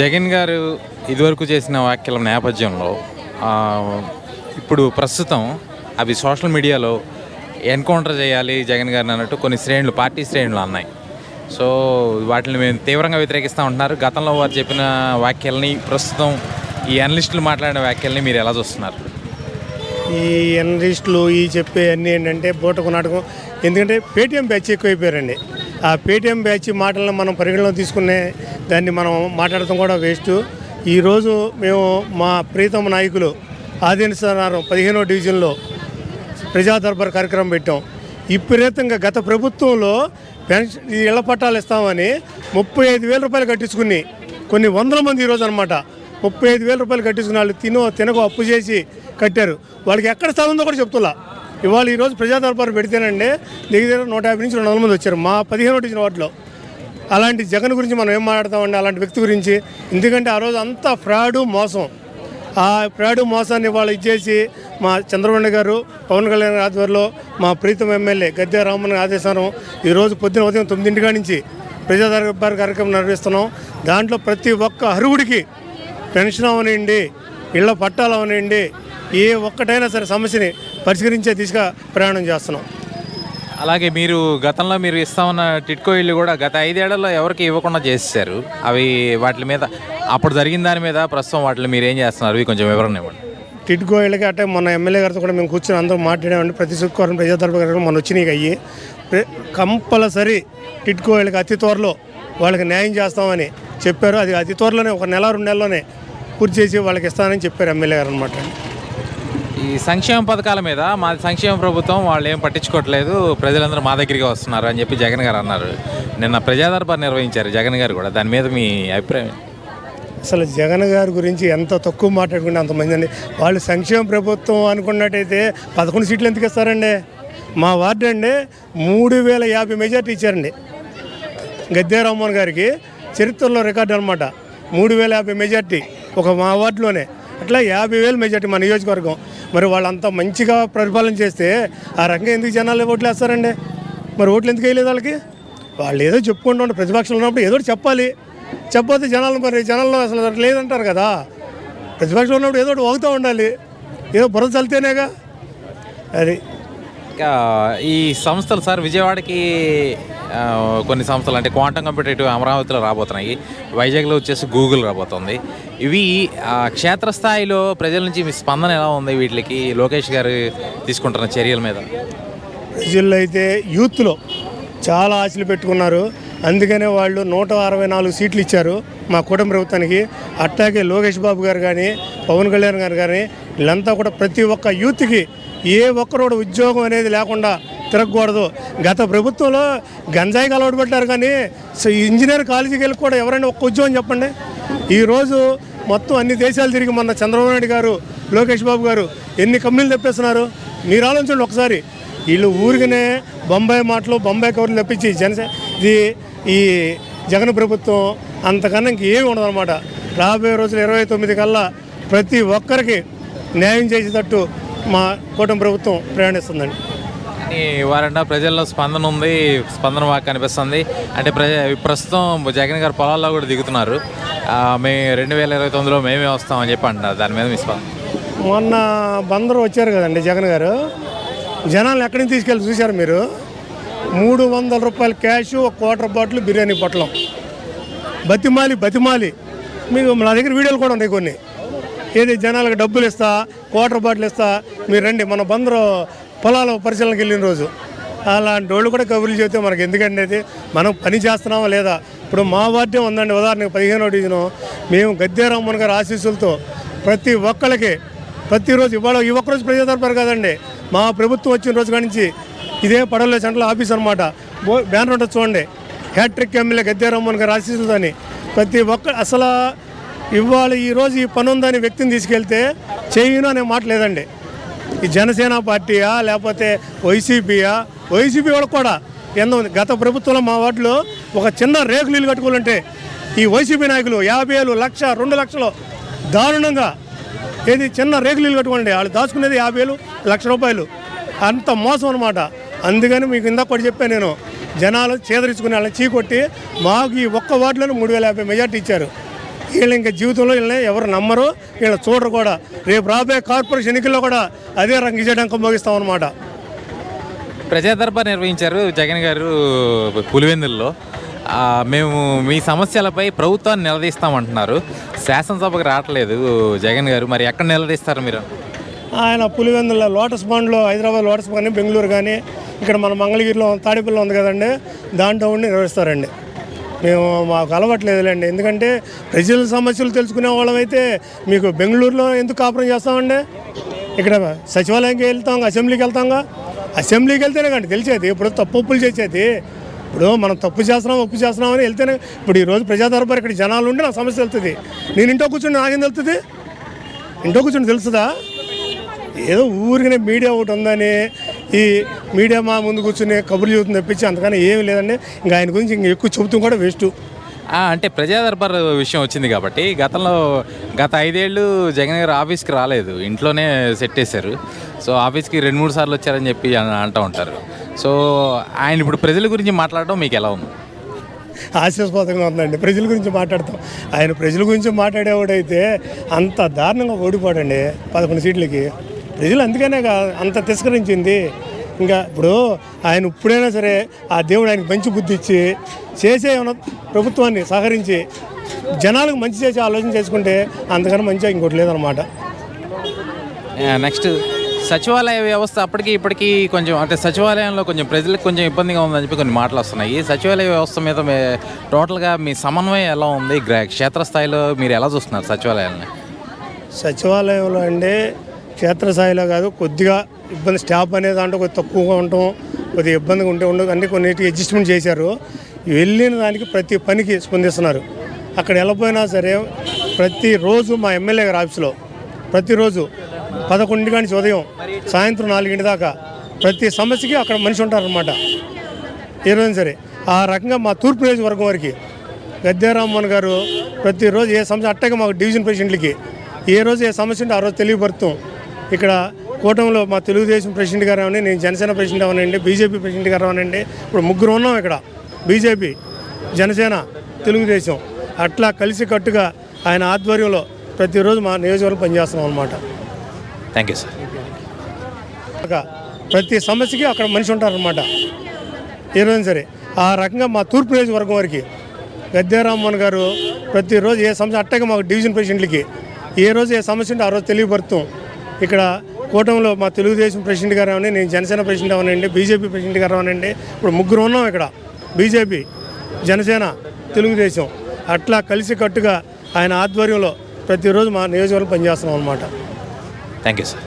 జగన్ గారు ఇదివరకు చేసిన వ్యాఖ్యల నేపథ్యంలో ఇప్పుడు ప్రస్తుతం అవి సోషల్ మీడియాలో ఎన్కౌంటర్ చేయాలి జగన్ గారిని అన్నట్టు కొన్ని శ్రేణులు పార్టీ శ్రేణులు అన్నాయి. సో వాటిని మేము తీవ్రంగా వ్యతిరేకిస్తూ ఉంటున్నారు. గతంలో వారు చెప్పిన వ్యాఖ్యల్ని ప్రస్తుతం ఈ అనలిస్టులు మాట్లాడిన వ్యాఖ్యల్ని మీరు ఎలా చూస్తున్నారు? ఈ అనలిస్టులు ఈ చెప్పే అన్నీ ఏంటంటే బూటకు నాటకం. ఎందుకంటే పేటీఎం బ్యాచ్ ఎక్కువైపోయారండి. ఆ పేటీఎం బ్యాచ్ మాటలను మనం పరిగణలో తీసుకునే దాన్ని మనం మాట్లాడటం కూడా వేస్ట్. ఈరోజు మేము మా ప్రీతమ నాయకులు ఆదినిస్తున్నారు పదిహేనో డివిజన్లో ప్రజా దర్బార్ కార్యక్రమం పెట్టాం. విపరీతంగా గత ప్రభుత్వంలో పెన్షన్ ఈ ఇళ్ళ పట్టాలు ఇస్తామని ముప్పై ఐదు వేల రూపాయలు కట్టించుకుని కొన్ని వందల మంది ఈరోజు అనమాట ముప్పై ఐదు వేల రూపాయలు కట్టించుకున్న వాళ్ళు తినో తినకో అప్పు చేసి కట్టారు. వాళ్ళకి ఎక్కడ స్థలం ఉందో కూడా చెప్తున్నా ఇవాళ ఈరోజు ప్రజా దర్బార్ పెడితేనండి దగ్గర నూట యాభై నుంచి రెండు వందల మంది వచ్చారు. మా పదిహేను వచ్చిన వాటిలో. అలాంటి జగన్ గురించి మనం ఏం మాట్లాడతామండి? అలాంటి వ్యక్తి గురించి. ఎందుకంటే ఆ రోజు అంతా ఫ్రాడు మోసం. ఆ ఫ్రాడు మోసాన్ని వాళ్ళు ఇచ్చేసి మా చంద్రబాబు గారు పవన్ కళ్యాణ్ ఆధ్వర్యంలో మా ప్రీతం ఎమ్మెల్యే గద్దె రామన్ ఆదేశానం ఈరోజు పొద్దున ఉదయం తొమ్మిదింటి నుంచి ప్రజా దర్బార్ కార్యక్రమం నిర్వహిస్తున్నాం. దాంట్లో ప్రతి ఒక్క అర్హుడికి పెన్షన్ అవనివ్వండి ఇళ్ళ పట్టాలు అవనివ్వండి ఏ ఒక్కటైనా సరే సమస్యని పరిష్కరించే దిశగా ప్రయాణం చేస్తున్నాం. అలాగే మీరు గతంలో మీరు ఇస్తామన్న టిట్కో ఇల్లు కూడా గత ఐదేళ్ళలో ఎవరికి ఇవ్వకుండా చేసేసారు అవి వాటి మీద అప్పుడు జరిగిన దాని మీద ప్రస్తుతం వాటిని మీరు ఏం చేస్తున్నారు? ఇవి కొంచెం వివరణ ఇవ్వండి. టిట్కో ఇళ్ళకి అంటే మన ఎమ్మెల్యే గారితో కూడా మేము కూర్చొని అందరం మాట్లాడామండి. ప్రతి శుక్రవారం ప్రజా దర్బార్ కార్యక్రమం మన వచ్చినాయి అయ్యి. కంపల్సరీ టిట్కో ఇళ్ళకి అతి త్వరలో వాళ్ళకి న్యాయం చేస్తామని చెప్పారు. అది అతి త్వరలోనే ఒక నెల రెండు నెలలోనే పూర్తి చేసి వాళ్ళకి ఇస్తానని చెప్పారు ఎమ్మెల్యే గారు అనమాట ఈ సంక్షేమ పథకాల మీద మా సంక్షేమ ప్రభుత్వం వాళ్ళు ఏం పట్టించుకోవట్లేదు. ప్రజలందరూ మా దగ్గరికి వస్తున్నారు అని చెప్పి జగన్ గారు అన్నారు. నిన్న ప్రజాదర్బార్ నిర్వహించారు జగన్ గారు కూడా. దాని మీద మీ అభిప్రాయం అసలు జగన్ గారి గురించి ఎంత తక్కువ మాట్లాడుకుంటే అంతమంది అండి. వాళ్ళు సంక్షేమ ప్రభుత్వం అనుకున్నట్టయితే పదకొండు సీట్లు ఎందుకు ఇస్తారండి? మా వార్డు అండి మూడు వేల యాభై మెజార్టీ ఇచ్చారండి. గద్దె రామ్మోహన్ గారికి చరిత్రలో రికార్డు అనమాట మూడు వేల యాభై మెజార్టీ ఒక మా వార్డులోనే. అట్లా యాభై వేలు మెజార్టీ మా నియోజకవర్గం. మరి వాళ్ళంతా మంచిగా పరిపాలన చేస్తే ఆ రకంగా ఎందుకు జనాలు ఓట్లు వేస్తారండి? మరి ఓట్లు ఎందుకు వేయలేదు వాళ్ళకి? వాళ్ళు ఏదో చెప్పుకుంటూ ఉంటే ప్రతిపక్షంలో ఉన్నప్పుడు ఏదో చెప్పాలి. చెప్పకపోతే జనాలు మరి జనాల్లో అసలు లేదంటారు కదా. ప్రతిపక్షంలో ఉన్నప్పుడు ఏదో ఒకటి వాగుతూ ఉండాలి. ఏదో బురద చల్లితేనేగా. అది ఈ సంస్థలు సార్ విజయవాడకి కొన్ని సంస్థలు అంటే క్వాంటమ్ కంపిటేటివ్ అమరావతిలో రాబోతున్నాయి. వైజాగ్లో వచ్చేసి గూగుల్ రాబోతుంది. ఇవి ఆ, క్షేత్రస్థాయిలో ప్రజల నుంచి మీ స్పందన ఎలా ఉంది? వీటికి లోకేష్ గారు తీసుకుంటున్న చర్యల మీద. ప్రజల్లో అయితే యూత్లో చాలా ఆశలు పెట్టుకున్నారు. అందుకనే వాళ్ళు నూట అరవై నాలుగు సీట్లు ఇచ్చారు మా కుటుంబ ప్రభుత్వానికి. అట్లాగే లోకేష్ బాబు గారు కానీ పవన్ కళ్యాణ్ గారు కానీ వీళ్ళంతా కూడా ప్రతి ఒక్క యూత్కి ఏ ఒక్కరు కూడా ఉద్యోగం అనేది లేకుండా తిరగకూడదు. గత ప్రభుత్వంలో గంజాయికి అలవాటు పెట్టారు కానీ సో ఇంజనీర్ కాలేజీకి వెళ్ళి కూడా ఎవరైనా ఒక్క ఉద్యోగం చెప్పండి. ఈరోజు మొత్తం అన్ని దేశాలు తిరిగి మొన్న చంద్రబాబు నాయుడు గారు లోకేష్ బాబు గారు ఎన్ని కంపెనీలు తెప్పేస్తున్నారు? మీరు ఆలోచించండి ఒకసారి. వీళ్ళు ఊరికనే బొంబాయి మాటలు బొంబాయి కవర్లు తెప్పించి జనసే ఇది ఈ జగన్ ప్రభుత్వం అంతకన్నా ఇంకేమి ఉండదన్నమాట. రాబోయే రోజులు ఇరవై తొమ్మిది కల్లా ప్రతి ఒక్కరికి న్యాయం చేసేటట్టు మా కూటమి ప్రభుత్వం ప్రయాణిస్తుందండి. కానీ వారంట ప్రజల్లో స్పందన ఉంది స్పందన బాగా కనిపిస్తుంది. అంటే ప్రజ ప్రస్తుతం జగన్ గారు పొలాల్లో కూడా దిగుతున్నారు. మే రెండు వేల ఇరవై తొమ్మిదిలో మేమే వస్తామని చెప్పి అంటున్నారు. దాని మీద మీ స్పందన మొన్న బందరు వచ్చారు కదండి జగన్ గారు. జనాలు ఎక్కడి నుంచి తీసుకెళ్ళి చూశారు మీరు? మూడు వందల రూపాయలు క్యాష్ ఒక క్వార్టర్ బాటిల్ బిర్యానీ పొట్లం. బతిమాలి బతిమాలి. మీకు నా దగ్గర వీడియోలు కూడా ఉన్నాయి కొన్ని. ఏది జనాలకు డబ్బులు ఇస్తా క్వార్టర్ బాటిల్ ఇస్తా మీరు రండి. మన బందరు పొలాల పరిశీలనకి వెళ్ళిన రోజు. అలాంటి వాళ్ళు కూడా కబుర్లు చెబితే మనకి ఎందుకంటే అయితే మనం పని చేస్తున్నామా లేదా? ఇప్పుడు మా వార్డే ఉందండి ఉదాహరణకు పదిహేనో డివిజను. మేము గద్దెరామ్మన్ గారి ఆశీస్సులతో ప్రతి ఒక్కళ్ళకి ప్రతిరోజు ఇవాళ ఈ ఒక్కరోజు ప్రజా కదండి. మా ప్రభుత్వం వచ్చిన రోజు నుంచి ఇదే పడవలే సెంట్రల్ ఆఫీస్ అనమాట బ్యానర్ ఉంటుంది చూడండి. హ్యాట్రిక్ ఎమ్మెల్యే గద్దెరామ్మన్ గారి ఆశీస్సులతోని ప్రతి ఒక్క అసలు ఇవాళ ఈరోజు ఈ పని ఉందని వ్యక్తిని తీసుకెళ్తే చేయను అనే మాట లేదండి. ఈ జనసేన పార్టీయా లేకపోతే వైసీపీయా? వైసీపీ వాళ్ళకు కూడా ఎంతో గత ప్రభుత్వంలో మా వాటిలో ఒక చిన్న రేకులు ఇల్లు కట్టుకోవాలంటే ఈ వైసీపీ నాయకులు యాభై వేలు లక్ష రెండు లక్షలు దారుణంగా ఏది చిన్న రేకులు ఇల్లు కట్టుకోండి వాళ్ళు దాచుకునేది యాభై వేలు లక్ష రూపాయలు. అంత మోసం అనమాట అందుకని మీకు ఇందాక కూడా చెప్పాను నేను జనాలు చేదరించుకునే వాళ్ళని చీకొట్టి మాకు ఈ ఒక్క వార్డులోనే మూడు వేల యాభై మెజార్టీ ఇచ్చారు. వీళ్ళు ఇంకా జీవితంలో వీళ్ళని ఎవరు నమ్మరు. వీళ్ళు చూడరు కూడా. రేపు రాబోయే కార్పొరేషన్ ఎన్నికల్లో కూడా అదే రంగు చేయడానికి మోగిస్తాం అనమాట ప్రజా దర్బార్ నిర్వహించారు జగన్ గారు పులివెందుల్లో. మేము మీ సమస్యలపై ప్రభుత్వాన్ని నిలదీస్తామంటున్నారు. శాసనసభకు రావట్లేదు జగన్ గారు. మరి ఎక్కడ నిలదీస్తారు మీరు? ఆయన పులివెందుల లోటస్ బాండ్లో హైదరాబాద్ లోటస్ కానీ బెంగళూరు కానీ ఇక్కడ మన మంగళగిరిలో తాడేపల్లి ఉంది కదండి. దాంట్లో ఉండి నిర్వహిస్తారండి. మేము మాకు అలవట్లేదులేండి. ఎందుకంటే ప్రజల సమస్యలు తెలుసుకునే వాళ్ళమైతే మీకు బెంగళూరులో ఎందుకు కాపురం చేస్తామండి? ఇక్కడ సచివాలయంకి వెళ్తాం అసెంబ్లీకి వెళ్తాంగా? అసెంబ్లీకి వెళ్తేనే కండి తెలిసేది. ఇప్పుడు తప్పు ఒప్పులు చేసేది. ఇప్పుడు మనం తప్పు చేస్తున్నాం ఒప్పు చేస్తున్నాం అని వెళ్తేనే ఇప్పుడు ఈరోజు ప్రజాదర్బార్ ఇక్కడ జనాలు ఉండి నా సమస్య వెళ్తుంది నేను ఇంట్లో కూర్చొని నాకేం తెలుస్తుంది ఇంట్లో కూర్చొని తెలుస్తుందా? ఏదో ఊరికనే మీడియా ఒకటి ఉందని ఈ మీడియా మా ముందు కూర్చుని కబుర్లు చెబుతుంది తప్పించి అంతకని ఏమీ లేదండి. ఇంకా ఆయన గురించి ఇంకా ఎక్కువ చెబుతాం కూడా వేస్ట్. అంటే ప్రజా దర్బార్ విషయం వచ్చింది కాబట్టి గతంలో గత ఐదేళ్ళు జగన్ గారు ఆఫీస్కి రాలేదు. ఇంట్లోనే సెట్ చేశారు. సో ఆఫీస్కి రెండు మూడు సార్లు వచ్చారని చెప్పి అంటూ ఉంటారు. సో ఆయన ఇప్పుడు ప్రజల గురించి మాట్లాడడం మీకు ఎలా ఉంది? హాస్యాస్పదంగా ఉందండి. ప్రజల గురించి మాట్లాడతాం. ఆయన ప్రజల గురించి మాట్లాడేవాడైతే అంత దారుణంగా ఓడిపోడండి. పదకొండు సీట్లకి. ప్రజలు అందుకనే అంత తిరస్కరించింది. ఇంకా ఇప్పుడు ఆయన ఇప్పుడైనా సరే ఆ దేవుడు ఆయనకు మంచి బుద్ధి ఇచ్చి చేసే ప్రభుత్వాన్ని సహకరించి జనాలకు మంచి చేసే ఆలోచన చేసుకుంటే అంతకన్నా మంచిగా ఇంకోటి లేదనమాట నెక్స్ట్ సచివాలయ వ్యవస్థ అప్పటికి ఇప్పటికీ కొంచెం అంటే సచివాలయంలో కొంచెం ప్రజలకు కొంచెం ఇబ్బందిగా ఉందని చెప్పి కొన్ని మాటలు వస్తున్నాయి. సచివాలయ వ్యవస్థ మీద మీ- టోటల్గా మీ సమన్వయం ఎలా ఉంది? గ్రా- క్షేత్రస్థాయిలో మీరు ఎలా చూస్తున్నారు సచివాలయాన్ని సచివాలయంలో అండి క్షేత్రస్థాయిలో కాదు కొద్దిగా ఇబ్బంది స్టాఫ్ అనే దాంట్లో కొద్ది తక్కువగా ఉండటం కొద్దిగా ఇబ్బందిగా ఉంటే ఉండదు అన్ని కొన్నిటికి అడ్జస్ట్మెంట్ చేశారు. వెళ్ళిన దానికి ప్రతి పనికి స్పందిస్తున్నారు. అక్కడ వెళ్ళపోయినా సరే ప్రతిరోజు మా ఎమ్మెల్యే గారి ఆఫీస్లో ప్రతిరోజు పదకొండు నుంచి ఉదయం సాయంత్రం నాలుగింటి దాకా ప్రతి సమస్యకి అక్కడ మనిషి ఉంటారనమాట ఏ సరే ఆ రకంగా మా తూర్పు నియోజకవర్గం వరకు గద్దెరామ్మన్ గారు ప్రతిరోజు ఏ సమస్య అట్టగా మాకు డివిజన్ పేషెంట్లకి ఏ రోజు ఏ సమస్య ఉంటే ఆ రోజు తెలియపరుతాం. ఇక్కడ కూటమిలో మా తెలుగుదేశం ప్రెసిడెంట్ గారు అవనండి నేను జనసేన ప్రెసిడెంట్ అవనండి బీజేపీ ప్రెసిడెంట్ గారు అవనండి ఇప్పుడు ముగ్గురు ఉన్నాం ఇక్కడ. బీజేపీ జనసేన తెలుగుదేశం. అట్లా కలిసి కట్టుగా ఆయన ఆధ్వర్యంలో ప్రతిరోజు మా నియోజకవర్గం పనిచేస్తున్నాం అనమాట థ్యాంక్ యూ సార్ ప్రతి సమస్యకి అక్కడ మనిషి ఉంటారనమాట ఏ రోజు సరే ఆ రకంగా మా తూర్పు నియోజకవర్గం వరకు గద్దెరామ్మన్ గారు ప్రతిరోజు ఏ సమస్య అట్టగా మాకు డివిజన్ ప్రెసిడెంట్లకి ఏ రోజు ఏ సమస్య ఉంటే ఆ రోజు తెలియపరుతాం. ఇక్కడ కూటమిలో మా తెలుగుదేశం ప్రెసిడెంట్ గారు అవనండి నేను జనసేన ప్రెసిడెంట్ అవనండి బీజేపీ ప్రెసిడెంట్ గారు అవనండి. ఇప్పుడు ముగ్గురు ఉన్నాం ఇక్కడ. బీజేపీ జనసేన తెలుగుదేశం. అట్లా కలిసి కట్టుగా ఆయన ఆధ్వర్యంలో ప్రతిరోజు మా నియోజకవర్గం పనిచేస్తున్నాం అనమాట థ్యాంక్ యూ సార్